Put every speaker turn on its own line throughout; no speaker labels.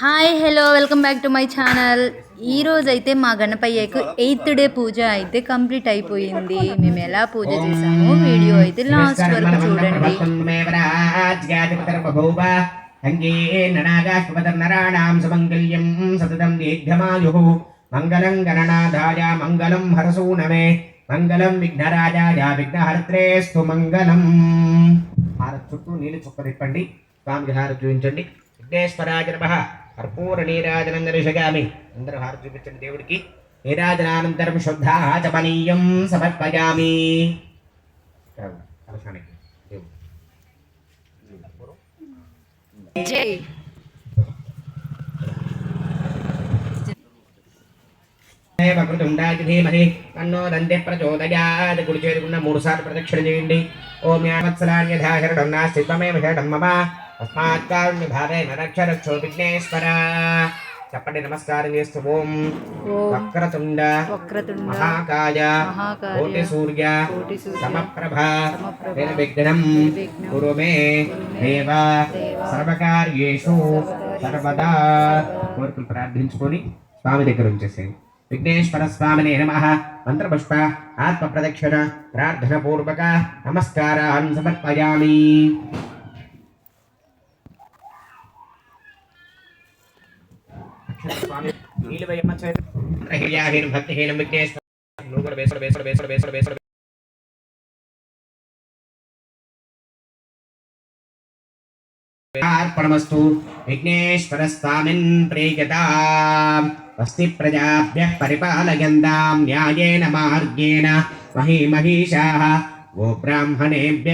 Hi hello welcome back to my channel. ఈ రోజు అయితే మా గణపయ్యకు ఎయిత్ డే పూజ అయితే కంప్లీట్ అయిపోయింది. మేము ఎలా పూజ చేసామో వీడియో అయితే లాస్ట్ వరకు చూడండి.
మంగళం గణనాథాయ మంగళం హరసూనమే. మంగళం విఘ్నరాజాయ విఘ్నహర్త్రేస్తు మంగళం. హారతి చుట్టూ నీళ్ళు చుక్క తిప్పండి. స్వామికి హారతి చూపించండి. విఘ్నేశ్వరాజ నమ. కర్పూర నీరాజనం దర్శగామి అందరూ హారతి చూపించండి దేవుడికి. నీరాజనానంతరం శుద్ధాచమనీయం సమర్పయామి. కలశానికి
జై
ధీమహి దంతే ప్రచోదయాత్. కుడి చేరుకున్న మూడు సార్లు ప్రదక్షిణ చేయండి. ఓం యావత్సలాన్యథా శరణం. నాస్తి త్వమేవ శరణం. మమ. తస్మాత్ కారుణ్య భావేన రక్ష రక్షో విఘ్నేశ్వర చెప్పండి నమస్కారం చేస్తూ ఓం. వక్రతుండ మహాకాయ కోటి సూర్య సమప్రభ నిర్విఘ్నం కురు మే దేవ సర్వకార్యేషు సర్వదా. కోరికలు ప్రార్థించుకొని స్వామి దగ్గర ఉంచేసేయండి విఘ్నేశ్వర స్వామినే నమ. మంత్రపుష్ప ఆత్మ ప్రదక్షిణ ప్రార్థన పూర్వక నమస్కారాన్ సమర్పయామి. స్వామి నీళ్ళు వేయమని చేత? భక్తిహీనం విఘ్నేశ్వర నువ్వు కూడా వేసుడు వేసుడు వేసుడు వేసుడు వేసుడు అర్పణమస్తు విఘ్నేశ్వరస్వామిన్ ప్రీయతాం. వస్తి ప్రజాభ్య పరిపాలయంతాం న్యాయేన మార్గేణ మహీమహీషాః. ఓ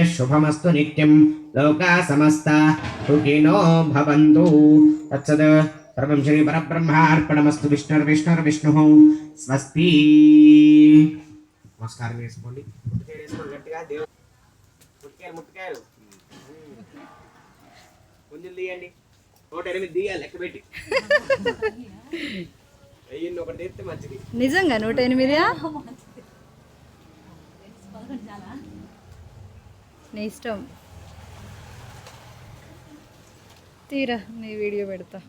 శుభమస్తు నిత్యం. లోకా సమస్త సుఖినో భవంతు. తత్సత్ సర్వం శ్రీ పరబ్రహ్మార్పణమస్తు విష్ణు స్వస్తి నమస్కారం వేసుకోండి ముట్టుకాయలు వేసుకోండి తీయండి. నూట ఎనిమిది తీయాలి లెక్క పెట్టి. ఒకటి తీస్తే మంచిది.
నిజంగా నూట ఎనిమిదియా? నీ ఇష్టం. తీరా నీ వీడియో పెడతా.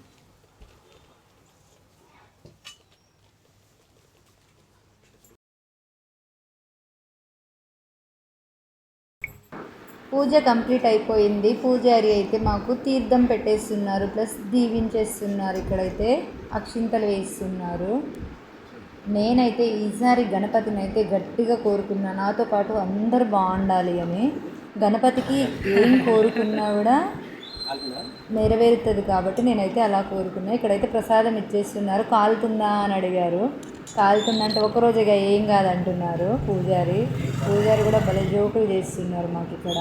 పూజ కంప్లీట్ అయిపోయింది. పూజారి అయితే మాకు తీర్థం పెట్టేస్తున్నారు ప్లస్ దీవించేస్తున్నారు ఇక్కడైతే అక్షింతలు వేస్తున్నారు నేనైతే ఈసారి గణపతిని అయితే గట్టిగా కోరుకున్నా. నాతో పాటు అందరు బాగుండాలి అని. గణపతికి ఏం కోరుకున్నా కూడా నెరవేరుతుంది కాబట్టి నేనైతే అలా కోరుకున్నా. ఇక్కడైతే ప్రసాదం ఇచ్చేస్తున్నారు. కాలుతుందా అని అడిగారు. కాలుతుందంటే ఒకరోజుగా ఏం కాదంటున్నారు పూజారి. పూజారి కూడా భలే జోకులు చేస్తున్నారు మాకు ఇక్కడ.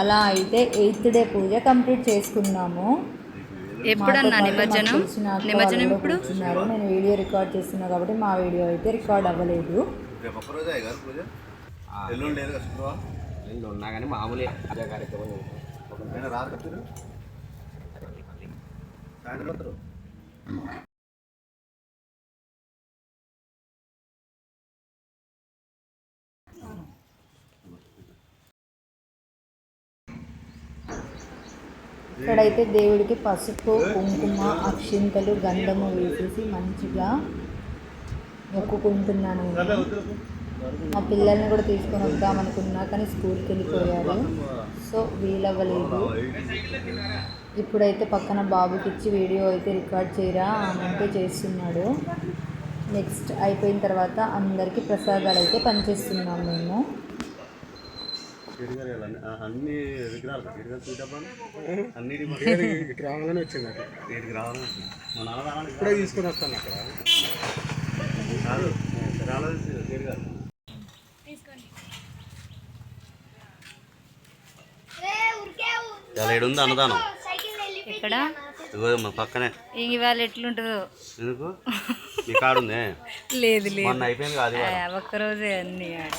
అలా అయితే ఎయిత్ డే పూజ కంప్లీట్ చేసుకున్నాము.
ఎప్పుడన్నా నిమజ్జనం? నిమజ్జనం?
కూర్చున్నారు. నేను వీడియో రికార్డ్ చేస్తున్నా కాబట్టి మా వీడియో అయితే రికార్డ్ అవ్వలేదు
ఒక్కరోజే కదా పూజ ఎల్లుండి లేదు కదా శుక్రవారం
రెండు ఉన్నా కానీ మామూలే పూజా కార్యక్రమం
నేను రారు కదా మీరు సాయంత్రం వస్తారు
ఇక్కడైతే దేవుడికి పసుపు కుంకుమ అక్షింతలు గంధము వేసేసి మంచిగా మొక్కుకుంటున్నాను. మా పిల్లల్ని కూడా తీసుకొని వద్దాం అనుకున్నా కానీ స్కూల్కి వెళ్ళిపోయారు. సో వీలవ్వలేదు. ఇప్పుడైతే పక్కన బాబుకి ఇచ్చి వీడియో అయితే రికార్డ్ చేయరా అంటే చేస్తున్నాడు. నెక్స్ట్ అయిపోయిన తర్వాత అందరికీ ప్రసాదాలు అయితే పనిచేస్తున్నాం మేము.
అన్ని విగ్రహాలు అన్నిటి
ఇటు రావాలని వచ్చింది అక్కడ
వీటికి రావాలని మా నాన్న
ఇప్పుడే తీసుకొని వస్తాను అక్కడ.
కాదు ఉంది అన్నదానం. మా పక్కనే.
ఇవాళ ఎట్లుంటుందో.
ఎందుకు? కాడుందే?
లేదు లేదు.
అయిపోయింది కాదు
ఒక్కరోజే అన్ని ఆడ.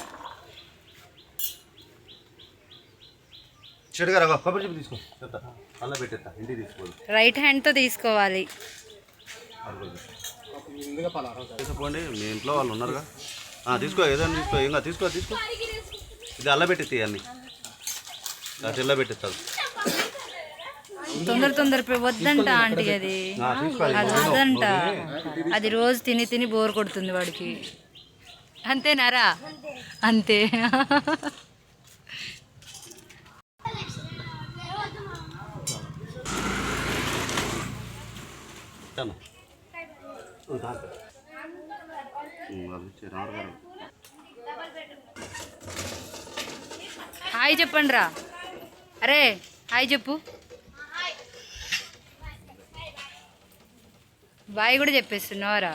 చెడుగా రా కొబ్బరి చెప్పి తీసుకో. చెప్తా. అలా పెట్టేస్తా ఇంటికి తీసుకోదు
రైట్ హ్యాండ్తో తీసుకోవాలి.
తీసుకోండి మీ ఇంట్లో వాళ్ళు ఉన్నారుగా. తీసుకో ఏదైనా తీసుకో ఏం కాదు తీసుకో తీసుకో. ఇది అల్ల అన్ని. పెట్టిస్తాడు.
తొందర తొందర వద్దంట ఆంటీ అది.
తీసుకోవాలి
అది వద్దంట. అది రోజు తిని తిని బోర్ కొడుతుంది వాడికి. అంతేనారా? అంతే.
వాళ్ళు ఇచ్చారు, గారు.
హాయ్ చెప్పండి రా అరే హాయ్ చెప్పు. బాయ్ కూడా చెప్పేస్తున్నావారా?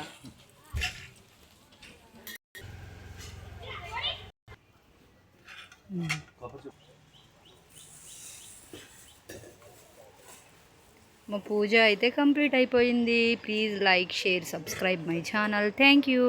మా పూజ అయితే కంప్లీట్ అయిపోయింది. Please like share subscribe my channel thank you